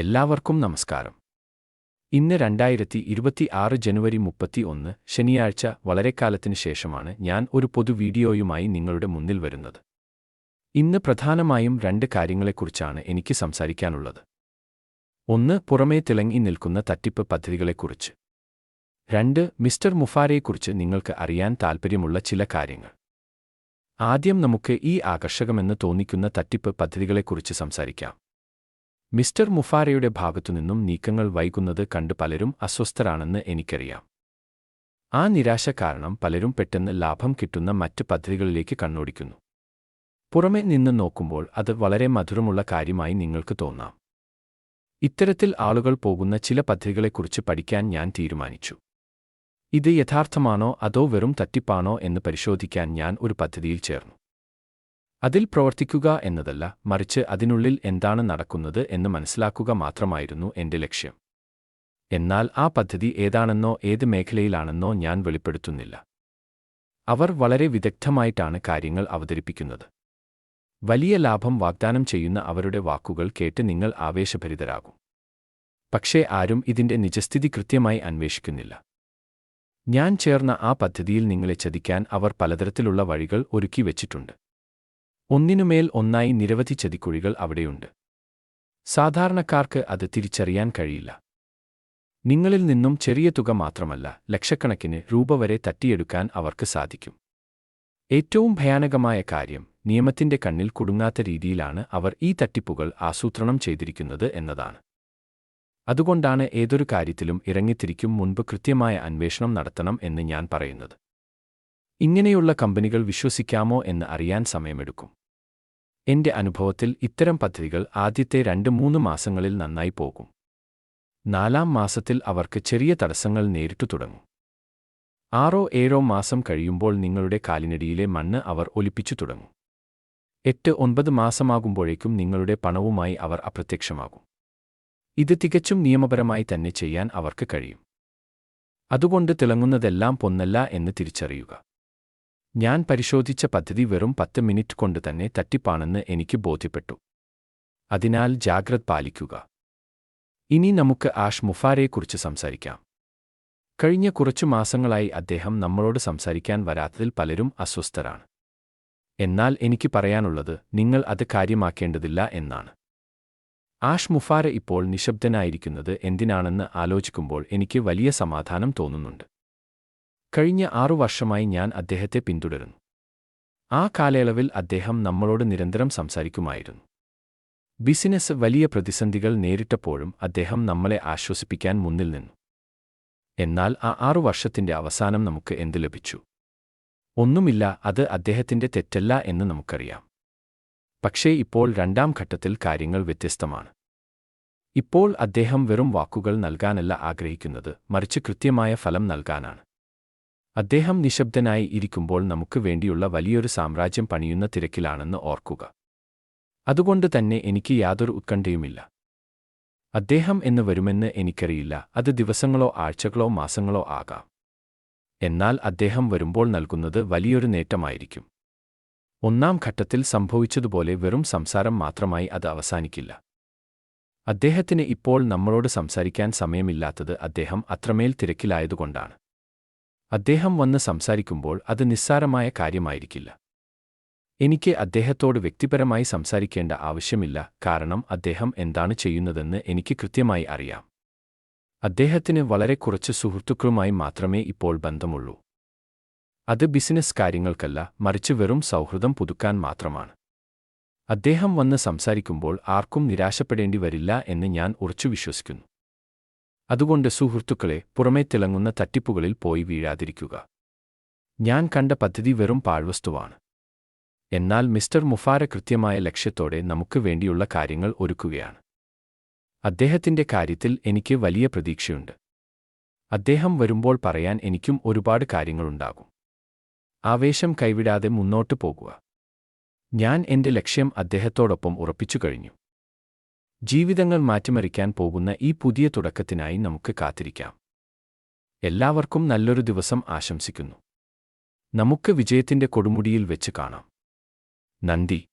എല്ലാവർക്കും നമസ്കാരം. ഇന്ന് രണ്ടായിരത്തി ഇരുപത്തി ആറ് ജനുവരി മുപ്പത്തി ഒന്ന് ശനിയാഴ്ച വളരെക്കാലത്തിന് ശേഷമാണ് ഞാൻ ഒരു പൊതു വീഡിയോയുമായി നിങ്ങളുടെ മുന്നിൽ വരുന്നത്. ഇന്ന് പ്രധാനമായും രണ്ട് കാര്യങ്ങളെക്കുറിച്ചാണ് എനിക്ക് സംസാരിക്കാനുള്ളത്. ഒന്ന് പുറമേ തിളങ്ങി നിൽക്കുന്ന തട്ടിപ്പ് പദ്ധതികളെക്കുറിച്ച്. രണ്ട് മിസ്റ്റർ മുഫാരയെക്കുറിച്ച് നിങ്ങൾക്ക് അറിയാൻ താൽപ്പര്യമുള്ള ചില കാര്യങ്ങൾ. ആദ്യം നമുക്ക് ഈ ആകർഷകമെന്ന് തോന്നിക്കുന്ന തട്ടിപ്പ് പദ്ധതികളെക്കുറിച്ച് സംസാരിക്കാം. മിസ്റ്റർ മുഫാരയുടെ ഭാഗത്തുനിന്നും നീക്കങ്ങൾ വൈകുന്നത് കണ്ട് പലരും അസ്വസ്ഥരാണെന്ന് എനിക്കറിയാം. ആ നിരാശ കാരണം പലരും പെട്ടെന്ന് ലാഭം കിട്ടുന്ന മറ്റ് പദ്ധതികളിലേക്ക് കണ്ണോടിക്കുന്നു. പുറമെ നിന്ന് നോക്കുമ്പോൾ അത് വളരെ മധുരമുള്ള കാര്യമായി നിങ്ങൾക്ക് തോന്നാം. ഇത്തരത്തിൽ ആളുകൾ പോകുന്ന ചില പദ്ധതികളെക്കുറിച്ച് പഠിക്കാൻ ഞാൻ തീരുമാനിച്ചു. ഇത് യഥാർത്ഥമാണോ അതോ വെറും തട്ടിപ്പാണോ എന്ന് പരിശോധിക്കാൻ ഞാൻ ഒരു പദ്ധതിയിൽ ചേർന്നു. അതിൽ പ്രവർത്തിക്കുക എന്നതല്ല മറിച്ച് അതിനുള്ളിൽ എന്താണ് നടക്കുന്നത് എന്ന് മനസ്സിലാക്കുക മാത്രമായിരുന്നു എന്റെ ലക്ഷ്യം. എന്നാൽ ആ പദ്ധതി ഏതാണെന്നോ ഏത് മേഖലയിലാണെന്നോ ഞാൻ വെളിപ്പെടുത്തുന്നില്ല. അവർ വളരെ വിദഗ്ധമായിട്ടാണ് കാര്യങ്ങൾ അവതരിപ്പിക്കുന്നത്. വലിയ ലാഭം വാഗ്ദാനം ചെയ്യുന്ന അവരുടെ വാക്കുകൾ കേട്ട് നിങ്ങൾ ആവേശഭരിതരാകും. പക്ഷേ ആരും ഇതിന്റെ നിജസ്ഥിതി കൃത്യമായി അന്വേഷിക്കുന്നില്ല. ഞാൻ ചേർന്ന ആ പദ്ധതിയിൽ നിങ്ങളെ ചതിക്കാൻ അവർ പലതരത്തിലുള്ള വഴികൾ ഒരുക്കി വച്ചിട്ടുണ്ട് ഒന്നിനുമേൽ ഒന്നായി നിരവധി ചതിക്കുഴികൾ അവിടെയുണ്ട്. സാധാരണക്കാർക്ക് അത് തിരിച്ചറിയാൻ കഴിയില്ല. നിങ്ങളിൽ നിന്നും ചെറിയ തുക മാത്രമല്ല ലക്ഷക്കണക്കിന് രൂപ വരെ തട്ടിയെടുക്കാൻ അവർക്ക് സാധിക്കും. ഏറ്റവും ഭയാനകമായ കാര്യം നിയമത്തിന്റെ കണ്ണിൽ കുടുങ്ങാത്ത രീതിയിലാണ് അവർ ഈ തട്ടിപ്പുകൾ ആസൂത്രണം ചെയ്തിരിക്കുന്നത് എന്നതാണ്. അതുകൊണ്ടാണ് ഏതൊരു കാര്യത്തിലും ഇറങ്ങിത്തിരിക്കും മുൻപ് കൃത്യമായ അന്വേഷണം നടത്തണം എന്ന് ഞാൻ പറയുന്നത്. ഇങ്ങനെയുള്ള കമ്പനികൾ വിശ്വസിക്കാമോ എന്ന് അറിയാൻ സമയമെടുക്കും. എന്റെ അനുഭവത്തിൽ ഇത്തരം പദ്ധതികൾ ആദ്യത്തെ രണ്ട് മൂന്ന് മാസങ്ങളിൽ നന്നായി പോകും. നാലാം മാസത്തിൽ അവർക്ക് ചെറിയ തടസ്സങ്ങൾ നേരിട്ടു തുടങ്ങും. ആറോ ഏഴോ മാസം കഴിയുമ്പോൾ നിങ്ങളുടെ കാലിനടിയിലെ മണ്ണ് അവർ ഒലിപ്പിച്ചു തുടങ്ങും. എട്ട് ഒൻപത് മാസമാകുമ്പോഴേക്കും നിങ്ങളുടെ പണവുമായി അവർ അപ്രത്യക്ഷമാകും. ഇത് തികച്ചും നിയമപരമായി തന്നെ ചെയ്യാൻ അവർക്ക് കഴിയും. അതുകൊണ്ട് തിളങ്ങുന്നതെല്ലാം പൊന്നല്ല എന്ന് തിരിച്ചറിയുക. ഞാൻ പരിശോധിച്ച പദ്ധതി വെറും പത്ത് മിനിറ്റ് കൊണ്ട് തന്നെ തട്ടിപ്പാണെന്ന് എനിക്ക് ബോധ്യപ്പെട്ടു. അതിനാൽ ജാഗ്രത പാലിക്കുക. ഇനി നമുക്ക് ആഷ് മുഫാരെക്കുറിച്ച് സംസാരിക്കാം. കഴിഞ്ഞ കുറച്ചു മാസങ്ങളായി അദ്ദേഹം നമ്മളോട് സംസാരിക്കാൻ വരാത്തതിൽ പലരും അസ്വസ്ഥരാണ്. എന്നാൽ എനിക്ക് പറയാനുള്ളത് നിങ്ങൾ അത് കാര്യമാക്കേണ്ടതില്ല എന്നാണ്. ആഷ് മുഫാര ഇപ്പോൾ നിശബ്ദനായിരിക്കുന്നത് എന്തിനാണെന്ന് ആലോചിക്കുമ്പോൾ എനിക്ക് വലിയ സമാധാനം തോന്നുന്നുണ്ട്. കഴിഞ്ഞ ആറു വർഷമായി ഞാൻ അദ്ദേഹത്തെ പിന്തുടരുന്നു. ആ കാലയളവിൽ അദ്ദേഹം നമ്മളോട് നിരന്തരം സംസാരിക്കുമായിരുന്നു. ബിസിനസ് വലിയ പ്രതിസന്ധികൾ നേരിട്ടപ്പോഴും അദ്ദേഹം നമ്മളെ ആശ്വസിപ്പിക്കാൻ മുന്നിൽ നിന്നു. എന്നാൽ ആ ആറു വർഷത്തിന്റെ അവസാനം നമുക്ക് എന്തു ലഭിച്ചു? ഒന്നുമില്ല അത് അദ്ദേഹത്തിന്റെ തെറ്റല്ല എന്ന് നമുക്കറിയാം. പക്ഷേ ഇപ്പോൾ രണ്ടാം ഘട്ടത്തിൽ കാര്യങ്ങൾ വ്യത്യസ്തമാണ്. ഇപ്പോൾ അദ്ദേഹം വെറും വാക്കുകൾ നൽകാനല്ല ആഗ്രഹിക്കുന്നത് മറിച്ച് കൃത്യമായ ഫലം നൽകാനാണ്. അദ്ദേഹം നിശബ്ദനായി ഇരിക്കുമ്പോൾ നമുക്ക് വേണ്ടിയുള്ള വലിയൊരു സാമ്രാജ്യം പണിയുന്ന തിരക്കിലാണെന്ന് ഓർക്കുക. അതുകൊണ്ട് തന്നെ എനിക്ക് യാതൊരു ഉത്കണ്ഠയുമില്ല. അദ്ദേഹം എന്ന് വരുമെന്ന് എനിക്കറിയില്ല അത് ദിവസങ്ങളോ ആഴ്ചകളോ മാസങ്ങളോ ആകാം. എന്നാൽ അദ്ദേഹം വരുമ്പോൾ നൽകുന്നത് വലിയൊരു നേട്ടമായിരിക്കും. ഒന്നാം ഘട്ടത്തിൽ സംഭവിച്ചതുപോലെ വെറും സംസാരം മാത്രമായി അത് അവസാനിക്കില്ല. അദ്ദേഹത്തിന് ഇപ്പോൾ നമ്മളോട് സംസാരിക്കാൻ സമയമില്ലാത്തത് അദ്ദേഹം അത്രമേൽ തിരക്കിലായതുകൊണ്ടാണ്. അദ്ദേഹം വന്ന് സംസാരിക്കുമ്പോൾ അത് നിസ്സാരമായ കാര്യമായിരിക്കില്ല. എനിക്ക് അദ്ദേഹത്തോട് വ്യക്തിപരമായി സംസാരിക്കേണ്ട ആവശ്യമില്ല കാരണം അദ്ദേഹം എന്താണ് ചെയ്യുന്നതെന്ന് എനിക്ക് കൃത്യമായി അറിയാം. അദ്ദേഹത്തിന് വളരെ കുറച്ച് സുഹൃത്തുക്കളുമായി മാത്രമേ ഇപ്പോൾ ബന്ധമുള്ളൂ. അത് ബിസിനസ് കാര്യങ്ങൾക്കല്ല മറിച്ച് വെറും സൗഹൃദം പുതുക്കാൻ മാത്രമാണ്. അദ്ദേഹം വന്ന് സംസാരിക്കുമ്പോൾ ആർക്കും നിരാശപ്പെടേണ്ടി വരില്ല എന്ന് ഞാൻ ഉറച്ചു വിശ്വസിക്കുന്നു. അതുകൊണ്ട് സുഹൃത്തുക്കളെ പുറമേ തിളങ്ങുന്ന തട്ടിപ്പുകളിൽ പോയി വീഴാതിരിക്കുക. ഞാൻ കണ്ട പദ്ധതി വെറും പാഴ്വസ്തുവാണ്. എന്നാൽ മിസ്റ്റർ മുഫാര കൃത്യമായ ലക്ഷ്യത്തോടെ നമുക്ക് വേണ്ടിയുള്ള കാര്യങ്ങൾ ഒരുക്കുകയാണ്. അദ്ദേഹത്തിന്റെ കാര്യത്തിൽ എനിക്ക് വലിയ പ്രതീക്ഷയുണ്ട്. അദ്ദേഹം വരുമ്പോൾ പറയാൻ എനിക്കും ഒരുപാട് കാര്യങ്ങളുണ്ടാകും. ആവേശം കൈവിടാതെ മുന്നോട്ടു പോകുക. ഞാൻ എന്റെ ലക്ഷ്യം അദ്ദേഹത്തോടൊപ്പം ഉറപ്പിച്ചു കഴിഞ്ഞു. ജീവിതങ്ങൾ മാറ്റിമറിക്കാൻ പോകുന്ന ഈ പുതിയ തുടക്കത്തിനായി നമുക്ക് കാത്തിരിക്കാം. എല്ലാവർക്കും നല്ലൊരു ദിവസം ആശംസിക്കുന്നു. നമുക്ക് വിജയത്തിന്റെ കൊടുമുടിയിൽ വെച്ച് കാണാം. നന്ദി.